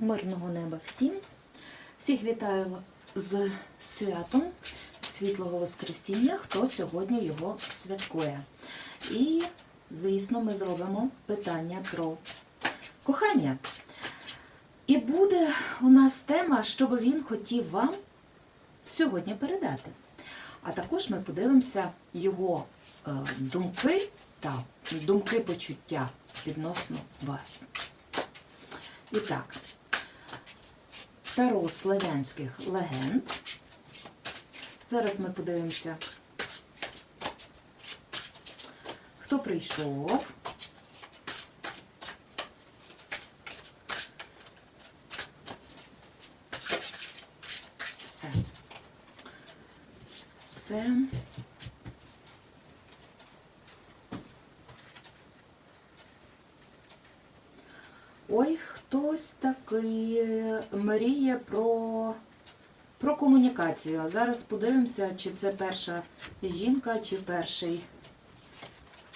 Мирного неба всім. Всіх вітаю з святом Світлого Воскресіння, хто сьогодні його святкує. І, звісно, ми зробимо питання про кохання. І буде у нас тема, що би він хотів вам сьогодні передати. А також ми подивимося його е, думки та думки почуття відносно вас. І так, Таро славянських легенд. Зараз ми подивимося, хто прийшов. Все. Все. Ой, хтось такий мріє про, про комунікацію. Зараз подивимося, чи це перша жінка, чи перший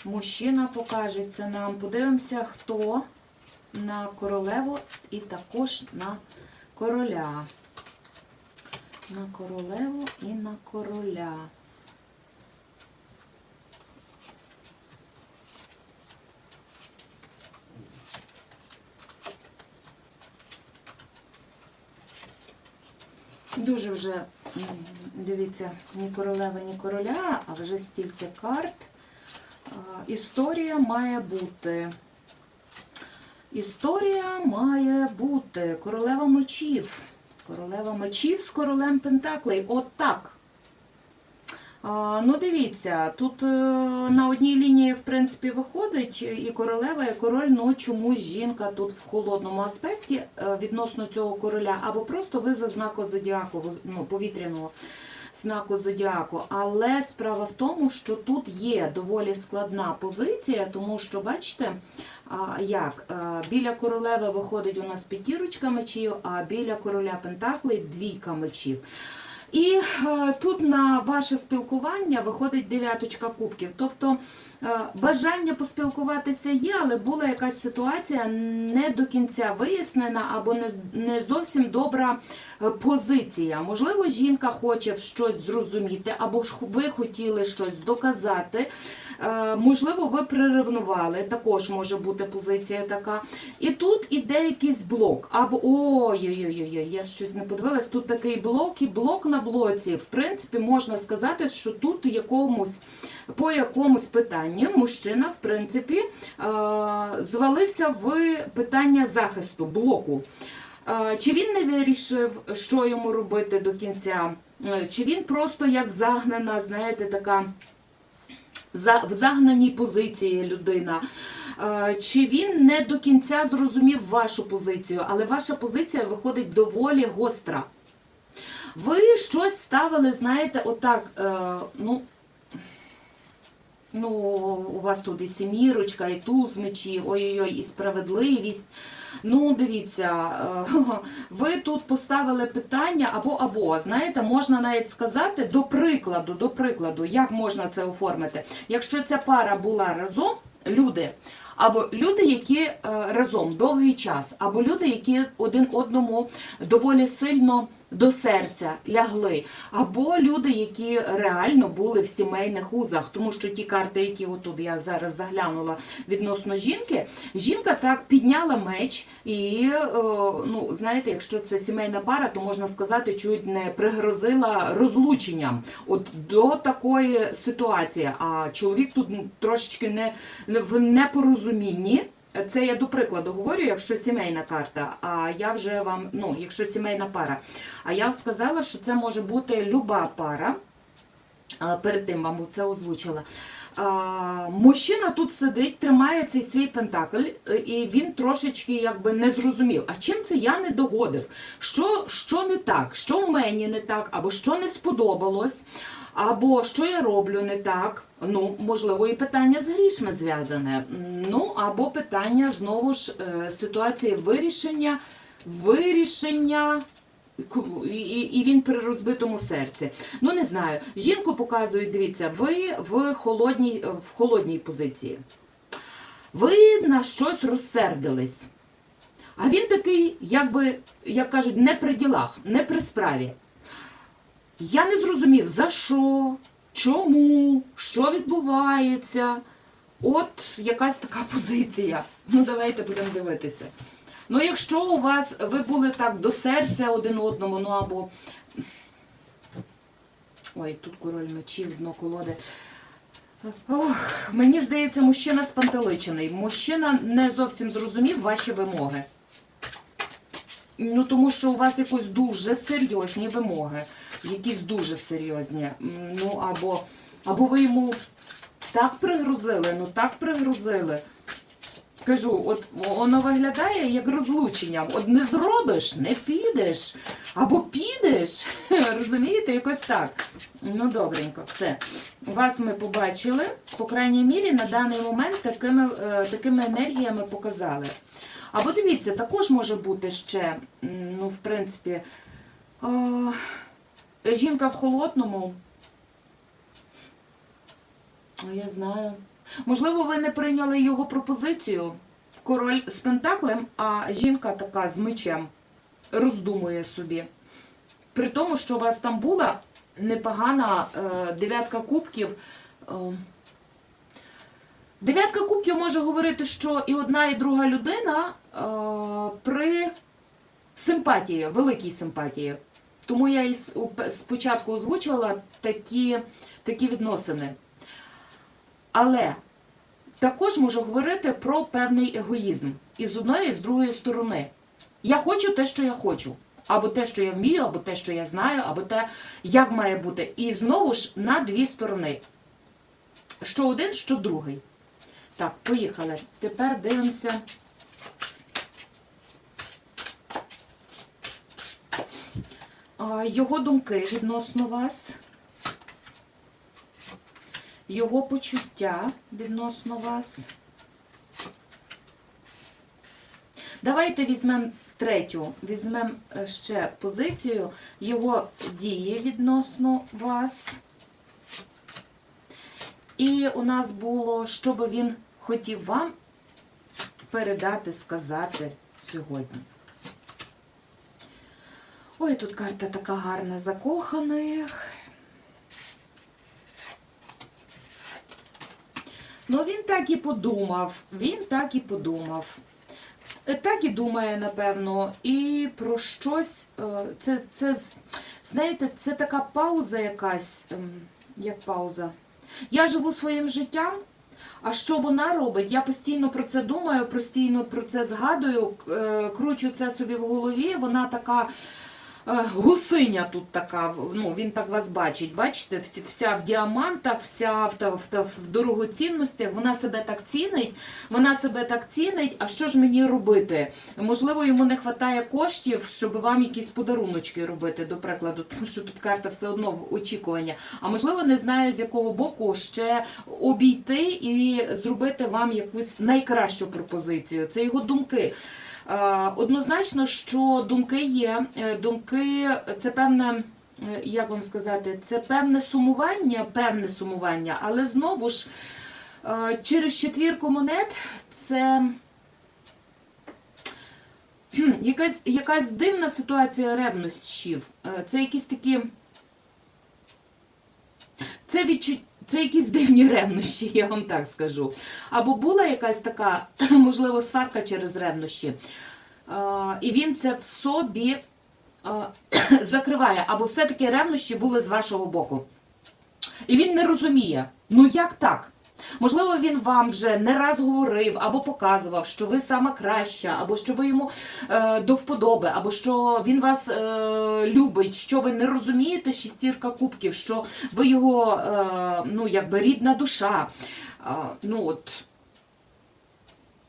мужчина покажеться нам. Подивимося, хто на королеву і також на короля. На королеву і на короля. Дуже вже, дивіться, ні королева, ні короля, а вже стільки карт. Історія має бути. Історія має бути. Королева мечів. Королева мечів з королем Пентаклей. От так. А, Ну, дивіться, тут е, на одній лінії, в принципі, виходить і королева, і король, ну чомусь жінка тут в холодному аспекті е, відносно цього короля, або просто ви за знаку зодіаку, ну, повітряного знаку зодіаку. Але справа в тому, що тут є доволі складна позиція, тому що, бачите, як е, біля королеви виходить у нас п'ятірочка мечів, а біля короля Пентаклей двійка мечів. І е, тут на ваше спілкування виходить дев'яточка кубків. Тобто е, бажання поспілкуватися є, але була якась ситуація не до кінця вияснена або не, зовсім добра е, позиція. Можливо, жінка хоче щось зрозуміти, або ж ви хотіли щось доказати. Е, Можливо, ви приревнували, також може бути позиція така. І тут іде якийсь блок. Або ой-ой-ой, я щось не подивилась. Тут такий блок і блок на блоці. В принципі, можна сказати, що тут якомусь по якомусь питанню мужчина, в принципі, е, звалився в питання захисту блоку. Е, Чи він не вирішив, що йому робити до кінця? Чи він просто як загнана, знаєте, така в загнаній позиції людина. Е, Чи він не до кінця зрозумів вашу позицію, але ваша позиція виходить доволі гостра. Ви щось ставили, знаєте, отак, е, ну, ну, у вас тут і сімірочка, і туз мечі, ой-ой-ой, і справедливість. Ну, дивіться, е, ви тут поставили питання або або. Знаєте, можна навіть сказати до прикладу, до прикладу, як можна це оформити. Якщо ця пара була разом, люди. Або люди, які е, разом довгий час, або люди, які один одному доволі сильно до серця лягли, або люди, які реально були в сімейних узах, тому що ті карти, які отут я зараз заглянула відносно жінки, жінка так підняла меч і, е, ну знаєте, якщо це сімейна пара, то можна сказати, чуть не пригрозила розлученням. От до такої ситуації. А чоловік тут трошечки не- в непорозумінні. Це я до прикладу говорю, якщо сімейна карта, а я вже вам, ну, якщо сімейна пара. А я сказала, що це може бути люба пара. Перед тим вам це озвучила. Мужчина тут сидить, тримає цей свій пентакль, е, і він трошечки якби не зрозумів, а чим це я не догодив? Що, що не так, що в мені не так, або що не сподобалось, або що я роблю не так. Ну, можливо, і питання з грішми зв'язане. Ну, або питання знову ж е, ситуації вирішення, вирішення. І, і він при розбитому серці. Ну не знаю. Жінку показують, дивіться, ви в холодній, в холодній позиції. Ви на щось розсердились. А він такий, якби, як кажуть, не при ділах, не при справі. Я не зрозумів, за що, чому, що відбувається. От якась така позиція. Ну, давайте будемо дивитися. Ну, якщо у вас ви були так до серця один одному, ну або. Ой, тут король мечів, дно колоди. Ох, мені здається, мужчина спантеличений. Мужчина не зовсім зрозумів ваші вимоги. Ну, тому що у вас якось дуже серйозні вимоги. Якісь дуже серйозні. Ну, або, або ви йому так пригрузили, ну так пригрузили. Кажу, от воно виглядає як розлучення. От не зробиш, не підеш. Або підеш. Розумієте, якось так. Ну, добренько, все. Вас ми побачили. По крайній мірі, на даний момент такими, е, такими енергіями показали. Або дивіться, також може бути ще, ну, в принципі, е, жінка в холодному. Ну, я знаю. Можливо, ви не прийняли його пропозицію. Король з пентаклем, а жінка така з мечем роздумує собі. При тому, що у вас там була непогана е, дев'ятка кубків. Е, дев'ятка кубків може говорити, що і одна, і друга людина е, при симпатії, великій симпатії. Тому я і спочатку озвучувала такі, такі відносини. Але також можу говорити про певний егоїзм і з одної, і з другої сторони. Я хочу те, що я хочу. Або те, що я вмію, або те, що я знаю, або те, як має бути. І знову ж на дві сторони. Що один, що другий. Так, поїхали. Тепер дивимося. Його думки відносно вас його почуття відносно вас. Давайте візьмемо третю, візьмемо е, ще позицію, його дії відносно вас. І у нас було, що би він хотів вам передати, сказати сьогодні. Ой, тут карта така гарна закоханих. Ну, він так і подумав, він так і подумав. Е, Так і думає, напевно, і про щось. е, Це, це знаєте, це така пауза якась, ем, як пауза. Я живу своїм життям, а що вона робить? Я постійно про це думаю, постійно про це згадую, е, кручу це собі в голові. Вона така. Е, Гусиня тут така, ну він так вас бачить. Бачите, вся в діамантах, вся в, в, в дорогоцінностях, вона себе так цінить, вона себе так цінить. А що ж мені робити? Можливо, йому не вистачає коштів, щоб вам якісь подаруночки робити, до прикладу, тому що тут карта все одно в очікування. А можливо, не знає, з якого боку ще обійти і зробити вам якусь найкращу пропозицію. Це його думки. Е, Однозначно, що думки є. Е, Думки це певне, е, як вам сказати, це певне сумування, певне сумування, але знову ж через четвірку монет це якась, якась дивна ситуація ревнощів. Це якісь такі. Це відчуття. Це якісь дивні ревнощі, я вам так скажу. Або була якась така, можливо, сварка через ревнощі. І він це в собі закриває. Або все-таки ревнощі були з вашого боку. І він не розуміє, ну як так? Можливо, він вам вже не раз говорив або показував, що ви сама краща, або що ви йому е, до вподоби, або що він вас е, любить, що ви не розумієте шістірка кубків, що ви його е, ну, якби рідна душа. Е, ну от.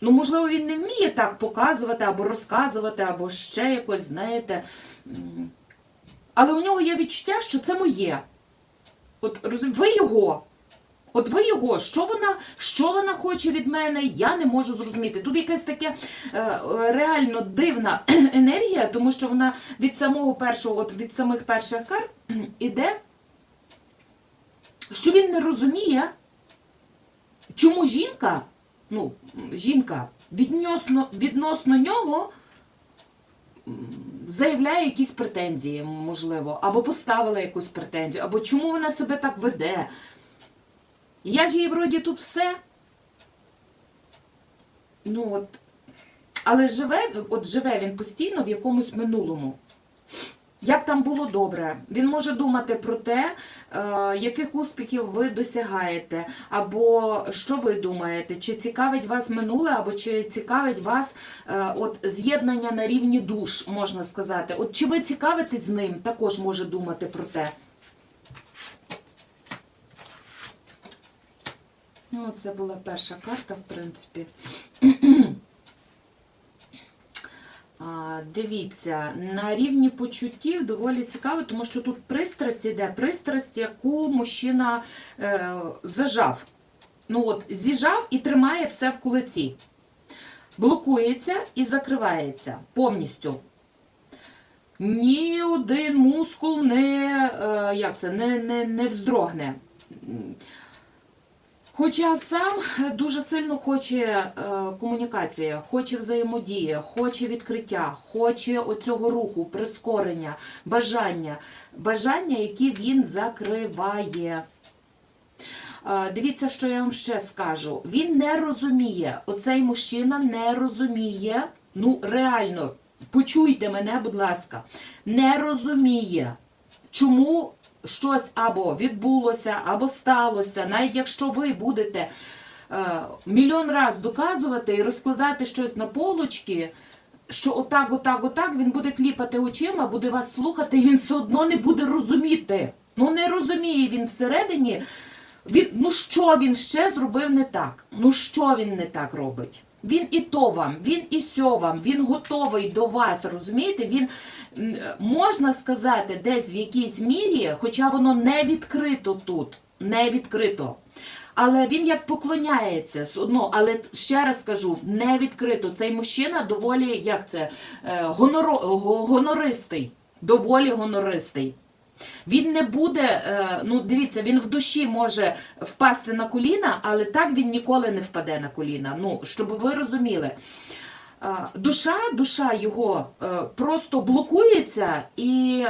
Ну, можливо, він не вміє так показувати або розказувати, або ще якось, знаєте. Але у нього є відчуття, що це моє. От розум... ви його. От ви його, що вона, що вона хоче від мене, я не можу зрозуміти. Тут якась така е, е, реально дивна енергія, тому що вона від самого першого, от від самих перших карт іде, що він не розуміє, чому жінка, ну, жінка відносно, відносно нього заявляє якісь претензії, можливо, або поставила якусь претензію, або чому вона себе так веде. Я ж їй вроді тут все. Ну от. Але живе, от живе він постійно в якомусь минулому. Як там було добре, він може думати про те, е, яких успіхів ви досягаєте, або що ви думаєте, чи цікавить вас минуле, або чи цікавить вас е, от з'єднання на рівні душ, можна сказати. От чи ви цікавитесь з ним, також може думати про те. Ну, це була перша карта, в принципі. Дивіться, на рівні почуттів доволі цікаво, тому що тут пристрасть іде, пристрасть, яку мужчина е, зажав. Ну от, зіжав і тримає все в кулаці. Блокується і закривається повністю. Ні один мускул не, е, як це, не, не, не вздрогне. Хоча сам дуже сильно хоче е, комунікації, хоче взаємодії, хоче відкриття, хоче оцього руху, прискорення, бажання, бажання, які він закриває. Е, Дивіться, що я вам ще скажу. Він не розуміє, оцей мужчина не розуміє, ну реально, почуйте мене, будь ласка, не розуміє, чому щось або відбулося, або сталося, навіть якщо ви будете е, мільйон раз доказувати і розкладати щось на полочки, що отак, отак, отак, він буде кліпати очима, буде вас слухати, і він все одно не буде розуміти. Ну не розуміє він всередині. Він, ну що він ще зробив не так? Ну що він не так робить? Він і то вам, він і сьо вам, він готовий до вас, розумієте? Він можна сказати, десь в якійсь мірі, хоча воно не відкрито тут, не відкрито. Але він як поклоняється одно, але ще раз кажу, не відкрито. Цей мужчина доволі, як це, е, гоноро, гонористий, доволі гонористий. Він не буде, е, ну дивіться, він в душі може впасти на коліна, але так він ніколи не впаде на коліна. Ну, щоб ви розуміли. Душа, душа його е, просто блокується і.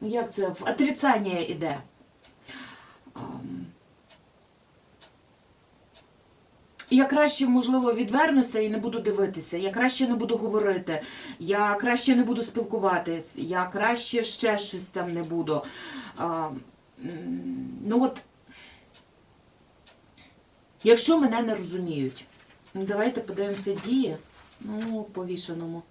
Ну, Як це? В отрицання йде. Я краще, можливо, відвернуся і не буду дивитися. Я краще не буду говорити. Я краще не буду спілкуватись. Я краще ще щось там не буду. А, ну от, якщо мене не розуміють, ну давайте подивимося дії. Ну, повішеному.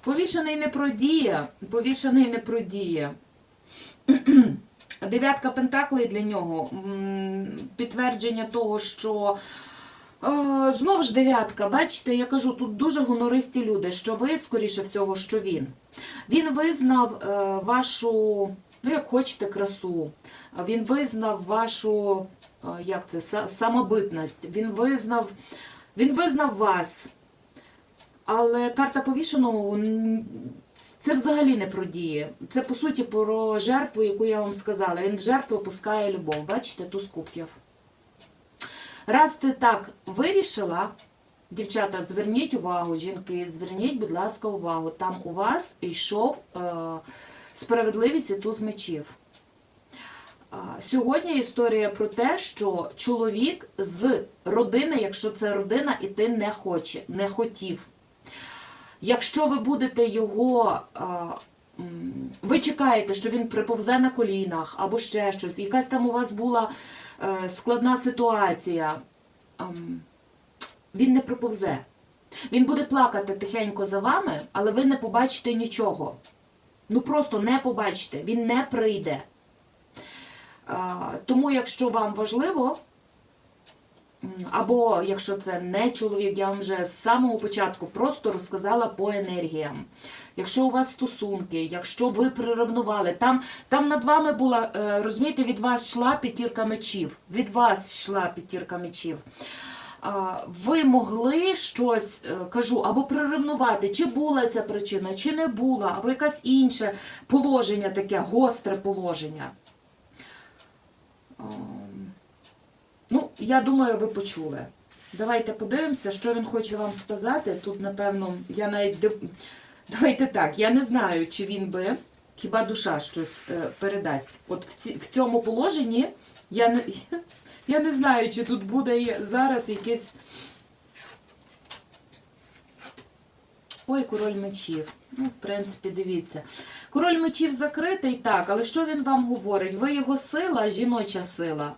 Повішений не про діє. Повішений не про діє. Дев'ятка пентаклей для нього підтвердження того, що знову ж дев'ятка, бачите, я кажу, тут дуже гонористі люди, що ви, скоріше всього, що він. Він визнав е, вашу, ну як хочете, красу, він визнав вашу, е, як це, самобитність, він визнав, він визнав вас. Але карта повішеного це взагалі не про дії. Це по суті про жертву, яку я вам сказала. Він в жертву пускає любов. Бачите, туз кубків. Раз ти так вирішила, дівчата, зверніть увагу, жінки, зверніть, будь ласка, увагу. Там у вас йшов е, справедливість і туз мечів. Сьогодні історія про те, що чоловік з родини, якщо це родина, іти не хоче, не хотів. Якщо ви будете його, ви чекаєте, що він приповзе на колінах або ще щось, якась там у вас була складна ситуація, ем, він не приповзе. Він буде плакати тихенько за вами, але ви не побачите нічого. Ну просто не побачите, він не прийде. Тому, якщо вам важливо, або якщо це не чоловік, я вам вже з самого початку просто розказала по енергіям. Якщо у вас стосунки, якщо ви приревнували, там, там над вами була, е, розумієте, від вас йшла п'ятірка мечів. Від вас йшла п'ятірка мечів. Ви могли щось, е, кажу, або приревнувати, чи була ця причина, чи не була, або якесь інше положення таке, гостре положення. Я думаю, ви почули. Давайте подивимося, що він хоче вам сказати. Тут, напевно, я навіть. Давайте так, я не знаю, чи він би хіба душа щось е, передасть. От в, ці... в цьому положенні я не... я не знаю, чи тут буде зараз якесь. Ой, король мечів. Ну, в принципі, дивіться. Король мечів закритий, так, але що він вам говорить? Ви його сила, жіноча сила.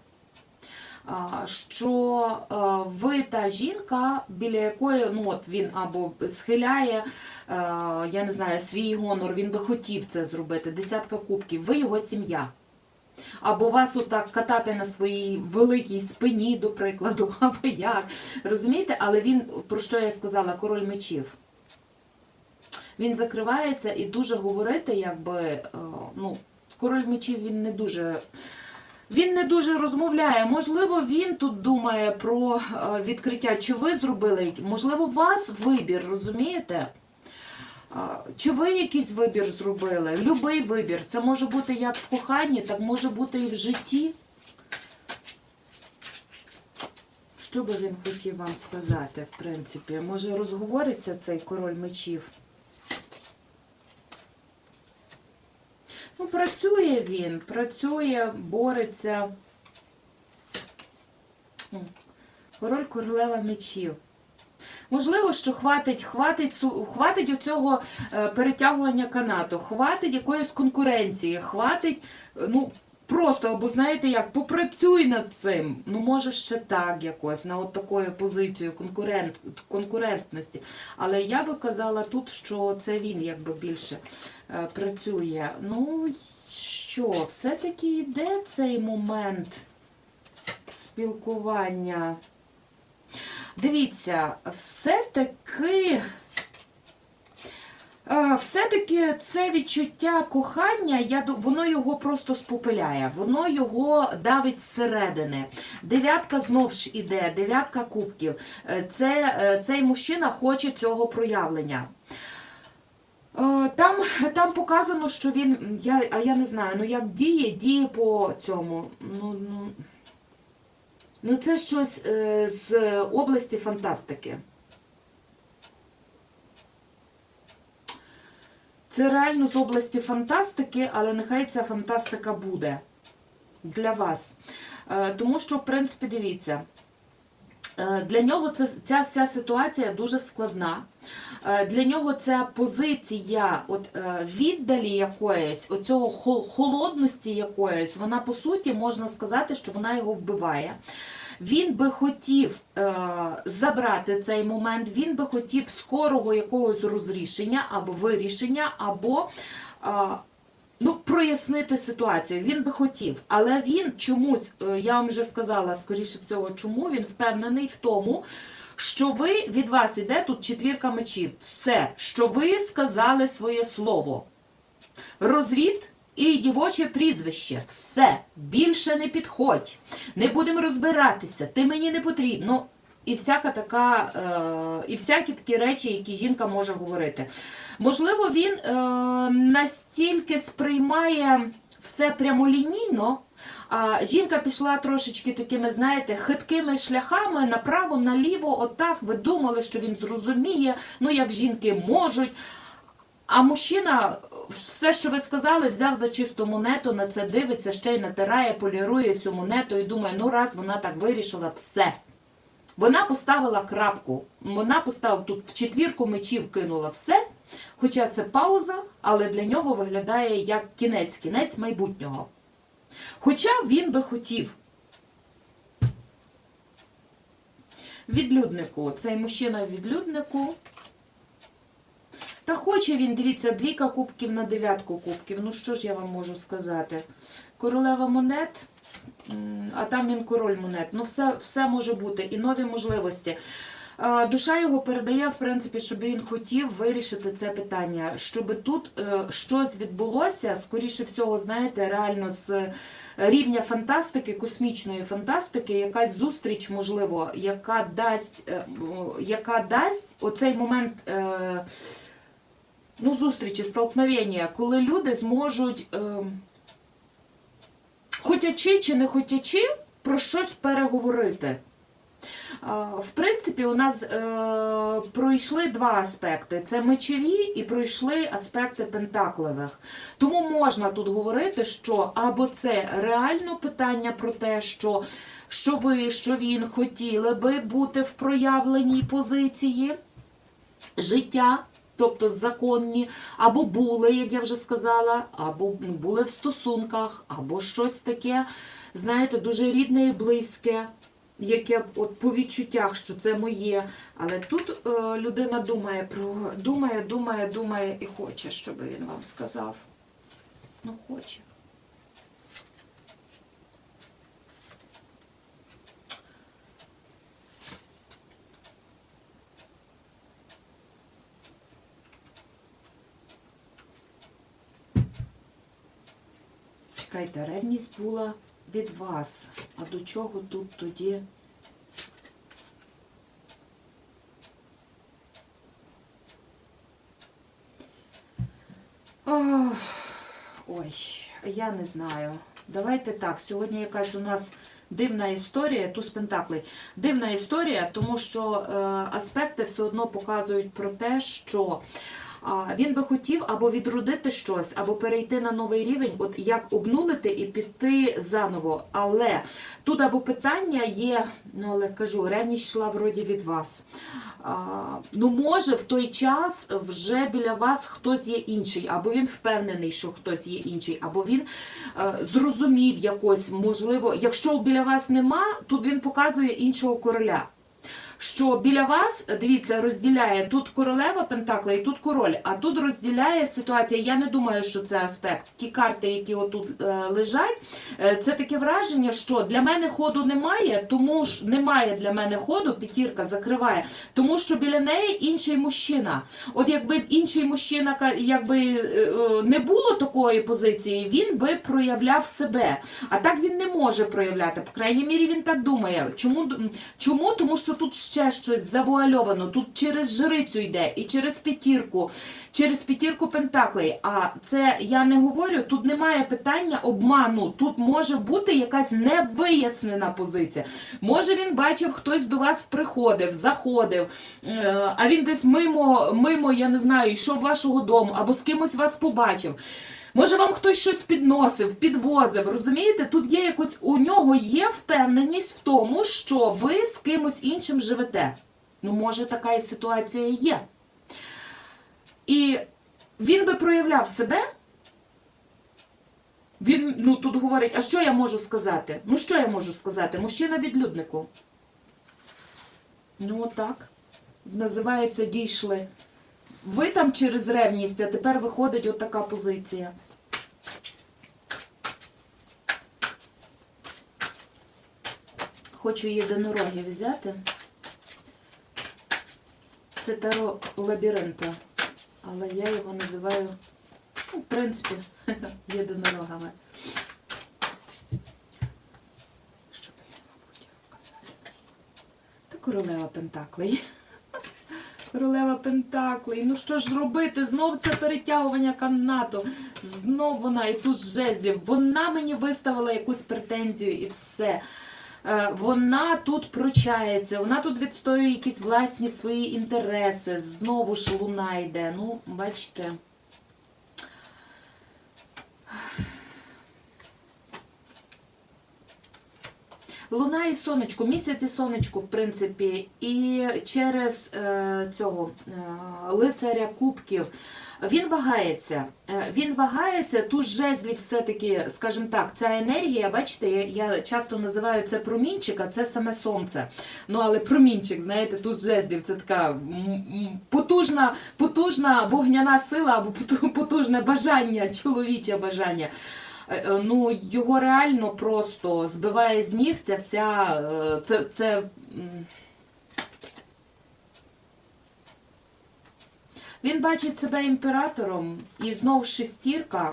Що е, ви та жінка, біля якої ну, от він або схиляє, е, я не знаю, свій гонор, він би хотів це зробити, десятка кубків, ви його сім'я. Або вас отак катати на своїй великій спині, до прикладу, або як. Розумієте? Але він, про що я сказала, король мечів. Він закривається і дуже говорити, якби, е, ну, король мечів він не дуже. Він не дуже розмовляє. Можливо, він тут думає про е, відкриття. Чи ви зробили, можливо, у вас вибір, розумієте? Чи ви якийсь вибір зробили? Любий вибір. Це може бути як в коханні, так може бути і в житті. Що би він хотів вам сказати, в принципі? Може розговориться цей король мечів? Ну, працює він, працює, бореться. Король королева мечів. Можливо, що хватить, хватить, хватить оцього е, перетягування канату, хватить якоїсь конкуренції, хватить, е, ну, просто, або знаєте як, попрацюй над цим. Ну, може, ще так якось, на от такою позицією конкурент, конкурентності. Але я би казала тут, що це він якби більше е, працює. Ну, що, все-таки йде цей момент спілкування. Дивіться, все-таки. е, Все-таки це відчуття кохання, я, воно його просто спопиляє, воно його давить зсередини. Дев'ятка знов ж іде, дев'ятка кубків. Е, Це, е, цей мужчина хоче цього проявлення. Там, показано, що він, я, а я не знаю, ну як діє, діє по цьому. Ну, ну, ну це щось е, з області фантастики. Це реально з області фантастики, але нехай ця фантастика буде для вас. Е, Тому що, в принципі, дивіться, для нього це, ця вся ситуація дуже складна. Е, Для нього ця позиція от, е, віддалі якоїсь, оцього холодності якоїсь, вона по суті можна сказати, що вона його вбиває. Він би хотів е, забрати цей момент, він би хотів скорого якогось розрішення або вирішення, або е, ну, прояснити ситуацію. Він би хотів, але він чомусь, е, я вам вже сказала, скоріше всього, чому він впевнений в тому, що ви від вас іде тут четвірка мечів. Все, що ви сказали своє слово. Розвід і дівоче прізвище. Все, більше не підходь. Не будемо розбиратися, ти мені не потрібно. І всяка така, е, і всякі такі речі, які жінка може говорити. Можливо, він е, настільки сприймає все прямолінійно, а жінка пішла трошечки такими, знаєте, хиткими шляхами направо, наліво, отак. Ви думали, що він зрозуміє, ну як жінки можуть. А мужчина, все, що ви сказали, взяв за чисту монету, на це дивиться, ще й натирає, полірує цю монету і думає, ну раз вона так вирішила, все. Вона поставила крапку. Вона поставила тут в четвірку мечів кинула все. Хоча це пауза, але для нього виглядає як кінець, кінець майбутнього. Хоча він би хотів. Відлюднику, цей мужчина відлюднику. Та хоче він, дивіться, двійка кубків на дев'ятку кубків. Ну що ж я вам можу сказати? Королева монет, а там він король монет. Ну, все, все може бути і нові можливості. Е, Душа його передає, в принципі, щоб він хотів вирішити це питання, щоб тут е, щось відбулося, скоріше всього, знаєте, реально з рівня фантастики, космічної фантастики, якась зустріч, можливо, яка дасть, е, яка дасть оцей момент. е, Ну, зустрічі, столкновення, коли люди зможуть, е, хотячи чи не хотячи, про щось переговорити. В принципі, у нас е, пройшли два аспекти: це мечові і пройшли аспекти пентакливих. Тому можна тут говорити, що або це реально питання про те, що, що ви, що він хотіли би бути в проявленій позиції життя. Тобто законні, або були, як я вже сказала, або були в стосунках, або щось таке, знаєте, дуже рідне і близьке, яке от по відчуттях, що це моє. Але тут е, людина думає про думає, думає, думає і хоче, щоб він вам сказав. Ну, хоче. Чекайте, ревність була від вас. А до чого тут тоді? Ой, я не знаю. Давайте так. Сьогодні якась у нас дивна історія, туз Пентаклей. Дивна історія, тому що е, аспекти все одно показують про те, що він би хотів або відродити щось, або перейти на новий рівень, от як обнулити і піти заново. Але тут або питання є, ну але кажу, ревність йшла вроді від вас. Ну, може, в той час вже біля вас хтось є інший, або він впевнений, що хтось є інший, або він е, зрозумів якось, можливо, якщо біля вас нема, тут він показує іншого короля. Що біля вас, дивіться, розділяє тут королева Пентакла і тут король, а тут розділяє ситуація. Я не думаю, що це аспект. Ті карти, які отут е, лежать, е, це таке враження, що для мене ходу немає, тому ж немає для мене ходу, п'ятірка закриває, тому що біля неї інший мужчина. От якби інший мужчина якби е, не було такої позиції, він би проявляв себе. А так він не може проявляти. По крайній мірі він так думає. Чому? Чому? Тому що тут ще щось завуальовано. Тут через жрицю йде і через п'ятірку, через п'ятірку пентаклей. А це я не говорю, тут немає питання обману. Тут може бути якась невияснена позиція. Може він бачив, хтось до вас приходив, заходив, е, а він десь мимо, мимо, я не знаю, йшов вашого дому або з кимось вас побачив. Може, вам хтось щось підносив, підвозив, розумієте? Тут є якось у нього є впевненість в тому, що ви з кимось іншим живете. Ну, може, така і ситуація є. І він би проявляв себе. Він ну, тут говорить, а що я можу сказати? Ну, що я можу сказати? Мужчина відлюднику. Ну, отак. Називається дійшли. Ви там через ревність, а тепер виходить от така позиція. Хочу єдинорогів взяти. Це таро лабіринта, але я його називаю, ну, в принципі, єдинорогами. Що би я, мабуть, казати? Та королева Пентаклей. Королева Пентаклей. Ну що ж робити? Знов це перетягування канату. Знов вона і тут жезлів. Вона мені виставила якусь претензію і все. Е, Вона тут пручається, вона тут відстоює якісь власні свої інтереси. Знову ж луна йде. Ну, бачите. Луна і сонечко, місяць і сонечко, в принципі, і через е, цього е, лицаря кубків. Він вагається. Е, Він вагається, тут жезлів все-таки, скажімо так, ця енергія, бачите, я, я часто називаю це промінчик, а це саме сонце. Ну, але промінчик, знаєте, тут жезлів це така потужна, потужна вогняна сила або потужне бажання, чоловіче бажання. Е, е, Ну, його реально просто збиває з ніг ця вся. Це, це, він бачить себе імператором і знов шестірка.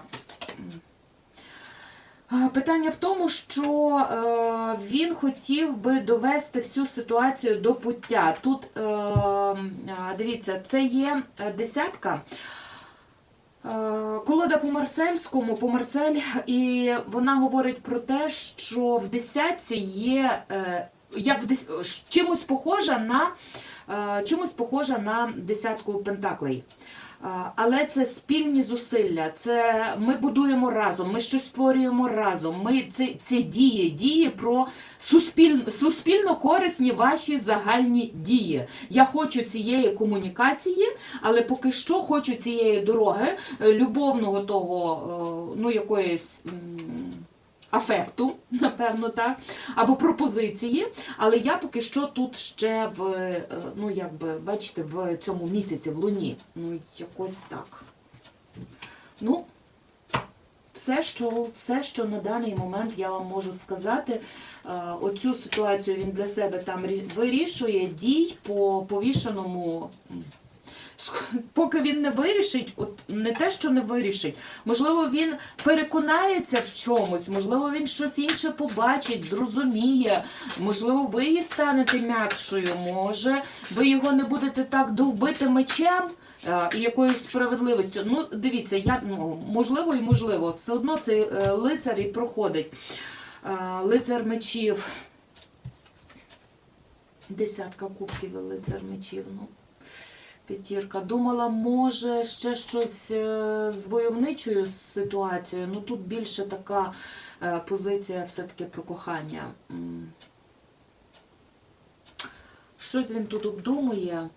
Питання в тому, що е, він хотів би довести всю ситуацію до пуття. Тут, е, дивіться, це є е, десятка. Колода по Марсельському, по Марсель, і вона говорить про те, що в десятці є як в дес- чимось похожа на чимось похожа на десятку пентаклей. Е, Але це спільні зусилля, це ми будуємо разом, ми щось створюємо разом. Ми це, це дії, дії про суспіль, суспільно корисні ваші загальні дії. Я хочу цієї комунікації, але поки що хочу цієї дороги, е, любовного того, е, ну якоїсь. Афекту, напевно, так, або пропозиції, але я поки що тут ще в, е, ну якби, бачите, в цьому місяці, в луні. Ну, якось так. Ну, все, що, все, що на даний момент я вам можу сказати, е, оцю ситуацію він для себе там вирішує дій по повішеному. Поки він не вирішить, от не те, що не вирішить, можливо, він переконається в чомусь, можливо, він щось інше побачить, зрозуміє, можливо, ви її станете м'якшою, може, ви його не будете так довбити мечем е, і якоюсь справедливістю. Ну, дивіться, я ну, можливо і можливо, все одно цей е, лицар і проходить. Е, Лицар мечів. Десятка кубків лицар мечів. Ну. П'ятірка. Думала, може ще щось е, з войовничою ситуацією. Ну тут більше така е, позиція все-таки про кохання. Щось він тут обдумує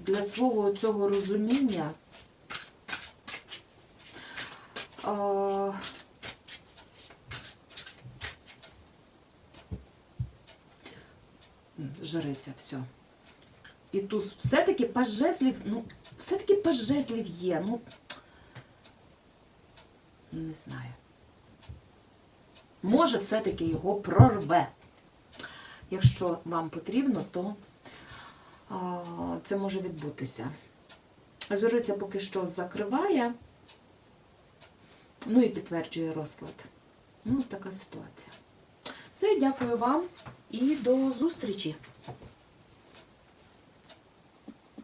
для свого цього розуміння. М, Жриця, все. І тут все-таки паж жезлів, ну, все-таки пажезлів є. Ну, не знаю. Може, все-таки його прорве. Якщо вам потрібно, то а, це може відбутися. Жриця поки що закриває, ну і підтверджує розклад. Ну, така ситуація. Все, дякую вам і до зустрічі!